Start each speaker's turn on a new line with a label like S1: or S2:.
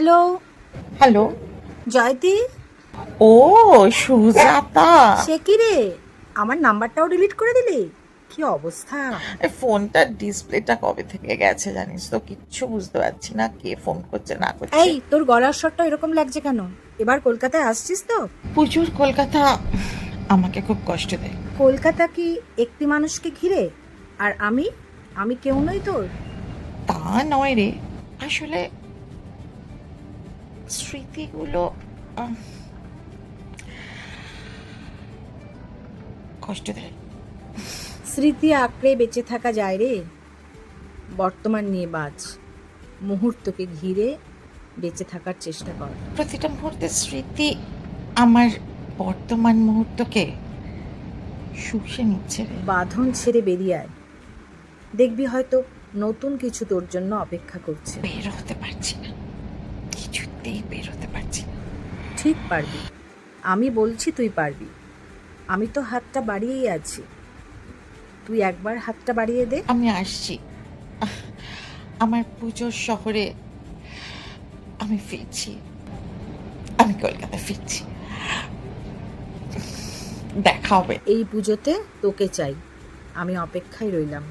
S1: Hello
S2: hello
S1: Jayati
S2: ও সুজাতা।
S1: সে কি রে? আমার নাম্বারটাও ডিলিট করে দিলি? কি অবস্থা?
S2: ফোনটার ডিসপ্লেটা কবে থেকে গেছে জানিস তো? কিচ্ছু বুঝতে পারছি না কে ফোন করছে না করছে।
S1: এই তোর গলার স্বরটা এরকম লাগছে কেন? এবার কলকাতায় আসছিস তো?
S2: প্রচুর কলকাতা। আমাকে খুব কষ্ট দেয়।
S1: কলকাতা কি একটি মানুষকে ঘিরে? আর আমি? আমি কেউ নই তোর।
S2: তা নয় রে। আসলে স্মৃতিগুলো কষ্ট দেয়
S1: স্মৃতি আঁকড়ে বেঁচে থাকা যায় রে। বর্তমান নিয়ে বাজ। মুহূর্তকে ঘিরে বেঁচে থাকার চেষ্টা কর।
S2: প্রতিটা মুহূর্তের স্মৃতি আমার বর্তমান মুহূর্তকে শুষে নিচ্ছে
S1: বাঁধন ছেড়ে বেরিয়ে আয়। দেখবি হয়তো নতুন কিছু তোর জন্য অপেক্ষা করছে।
S2: বের হতে পারছি না। কিছুতেই বেরোতে পারছি না।
S1: ঠিক পারবি। আমি বলছি তুই পারবি। আমি তো হাতটা বাড়িয়েই আছি। তুই একবার হাতটা বাড়িয়ে দে।
S2: আমি আসছি। আমার পুজোর শহরে আমি ফিরছি। আমি কলকাতা ফিরছি। দেখা হবে।
S1: এই পুজোতে তোকে চাই। আমি অপেক্ষায় রইলাম।